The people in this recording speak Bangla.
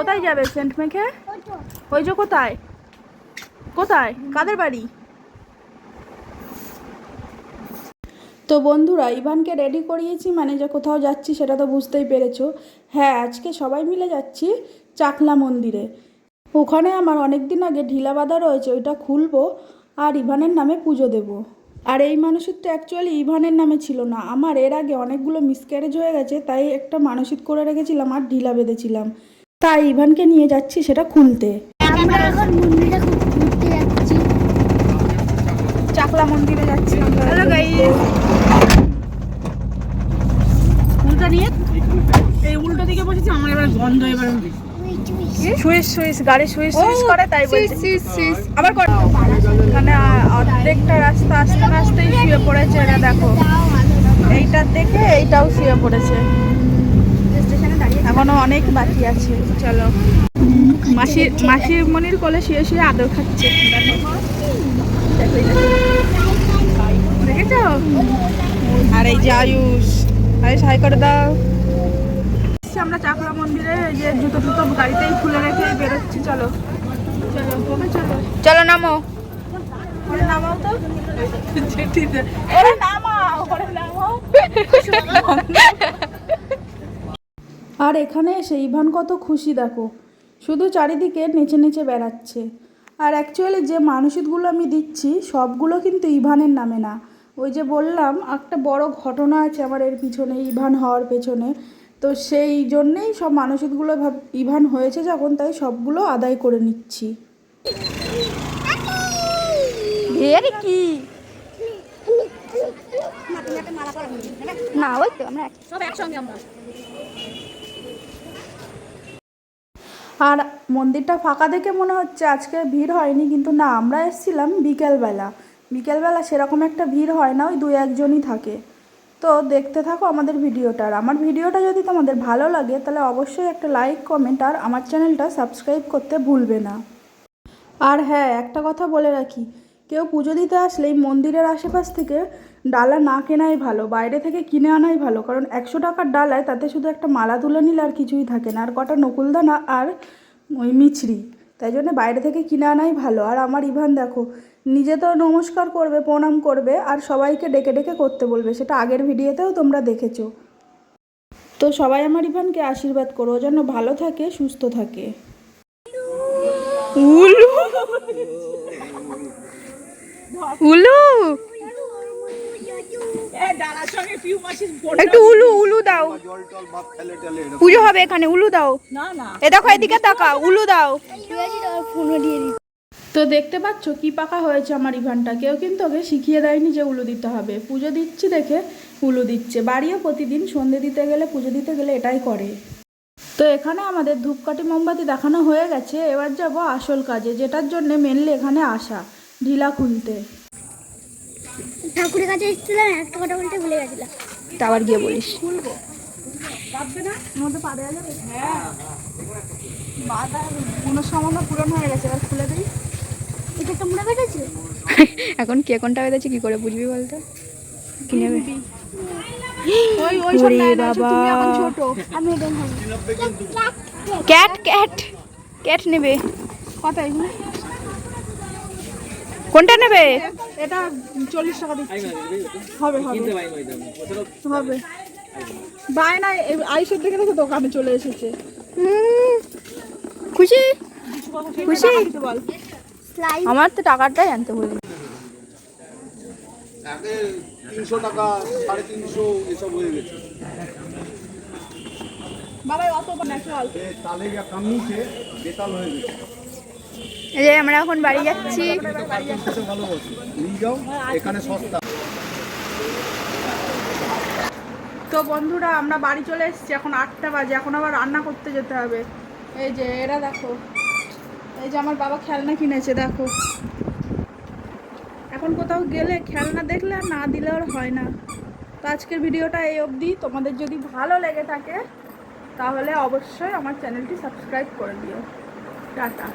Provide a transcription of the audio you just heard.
কোথায় যাবে? সেন্ট মেখে ওই যে কোথায়? কোথায়? কাদের বাড়ি? তো বন্ধুরা, ইভানকে রেডি করিয়েছি মানে যে কোথাও যাচ্ছি সেটা তো বুঝতেই পেরেছ। হ্যাঁ আজকে সবাই মিলে যাচ্ছি চাকলা মন্দিরে। ওখানে আমার অনেক দিন আগে ঢিলা বাঁধা রয়েছে, ওইটা খুলবো আর ইভানের নামে পুজো দেব। আর এই মানসিক তো অ্যাকচুয়ালি ইভানের নামে ছিল না, আমার এর আগে অনেকগুলো মিসক্যারেজ হয়ে গেছে, তাই একটা মানসিক করে রেখেছিলাম আর ঢিলা বেঁধেছিলাম। তাই ইভানকে নিয়ে যাচ্ছি সেটা খুলতে। আমরা এখন মন্দিরে ঘুরতে যাচ্ছি। চাকলা মন্দিরে যাচ্ছি হ্যালো গাইস উল্টা নিয়ে এই উল্টো দিকে বসেছি আমার এবার গন্ধ এবার সুইস সুইস গাড়ি সুইস সুইস করে তাই বলছি। আবার করে মানে অর্ধেকটা রাস্তা আসতে আসতেই শুয়ে পড়েছে এরা দেখো। এইটার দেখে এইটাও শুয়ে পড়েছে। এখনও অনেক বাকি আছে। চলো। মাসির মাসির মনির কোলে শুয়ে শুয়ে আদর খাচ্ছে। দেখেছ? আর এই যে আয়ুষ। আয়ুষ হাই করে দাও। আমরা চাকলা মন্দিরে। যে জুতো টুতো গাড়িতেই খুলে রেখে বেরোচ্ছি। চলো। চলো নামো। ওরে নামাও তো। ওরে নামাও ওরে নামাও। আর এখানে এসে ইভান কত খুশি দেখো। শুধু চারিদিকে নেচে নেচে বেড়াচ্ছে। আর অ্যাকচুয়ালি যে মানসিকগুলো আমি দিচ্ছি সবগুলো কিন্তু ইভানের নামে না। ওই যে বললাম একটা বড় ঘটনা আছে আমার এর পিছনে ইভান হওয়ার পেছনে। তো সেই জন্যেই সব মানসিকগুলো ভাব ইভান হয়েছে যখন তাই সবগুলো আদায় করে নিচ্ছি। এর কি? না? ওই তো আমরা সব একসঙ্গে আমরা। আর মন্দিরটা ফাঁকা দেখে মনে হচ্ছে আজকে ভিড় হয়নি, কিন্তু না, আমরা এসেছিলাম বিকেলবেলা। বিকেলবেলা সেরকম একটা ভিড় হয় না, ওই দু একজনই থাকে। তো দেখতে থাকো আমাদের ভিডিওটা, আর আমার ভিডিওটা যদি তোমাদের ভালো লাগে, তাহলে অবশ্যই একটা লাইক, কমেন্ট, আর আমার চ্যানেলটা সাবস্ক্রাইব করতে ভুলবে না। আর হ্যাঁ একটা কথা বলে রাখি, কেউ পুজো দিতে আসলেই মন্দিরের আশেপাশ থেকে ডালা না কেনাই ভালো, বাইরে থেকে কিনে আনাই ভালো, কারণ একশো টাকার ডালায় তাতে শুধু একটা মালা তুলে নিলে আর কিছুই থাকে না, আর কটা নকুলদানা আর ওই মিছরি, তাই জন্য বাইরে থেকে কিনে আনাই ভালো। আর আমার ইভান দেখো, নিজে তো নমস্কার করবে, প্রণাম করবে, আর সবাইকে ডেকে ডেকে করতে বলবে, সেটা আগের ভিডিওতেও তোমরা দেখেছ। তো সবাই আমার ইভানকে আশীর্বাদ করো যেন ভালো থাকে, সুস্থ থাকে। উলু! উলু! একটু উলু উলু দাও। পুজো হবে এখানে উলু দাও। এ দেখো এদিকে তাকা উলু দাও। তো দেখতে পাচ্ছ কি পাকা হয়েছে আমার ইভানটা। কেউ কিন্তু ওকে শিখিয়ে দেয়নি যে উলু দিতে হবে। পুজো দিচ্ছি দেখে উলু দিচ্ছে। বাড়িও প্রতিদিন সন্ধে দিতে গেলে পুজো দিতে গেলে এটাই করে। তো এখানে আমাদের ধূপকাঠি মোমবাতি দেখানো হয়ে গেছে। এবার যাব আসল কাজে যেটার জন্য মেনলি এখানে আসা ঢিলা খুলতে ঠাকুরের কাছে এসেছিলাম একটা কথা বলতে ভুলে গেছিলাম। তা আবার গিয়ে বলিস। কোনো হয়ে এখন কে কোনটা বেঁধেছে কি করে বুঝবি বলতো? কি নেবে? ওই ওই সব নেয় না, তুমি এখন ছোট। আমি এটা ক্যাট ক্যাট ক্যাট নেবে। কত? কোনটা নেবে? এটা চল্লিশ টাকা দিচ্ছি। হবে হবে। হবে। বায়না আইসের দেখে দেখে দোকানে চলে এসেছে। খুশি? খুশি? বল আমার তো টাকাটাই আনতে বলি তিনশো টাকা সাড়ে তিনশো এসব হয়ে গেছে। বাবা অত ন্যাচারাল তালে কামিয়েছে বেতাল হয়ে গেছে। এই আমরা এখন বাড়ি যাচ্ছি। তো বন্ধুরা, আমরা বাড়ি চলে এসেছি। এখন আটটা বাজে। এখন আবার রান্না করতে যেতে হবে। এই যে, এরা দেখো। এই যে আমার বাবা খেলনা কিনেছে, দেখো। এখন কোথাও গেলে খেলনা দেখলে আর না দিলে আর হয় না। তো আজকের ভিডিওটা এই অবধি। তোমাদের যদি ভালো লেগে থাকে, তাহলে অবশ্যই আমার চ্যানেলটি সাবস্ক্রাইব করে দিও। টাটা।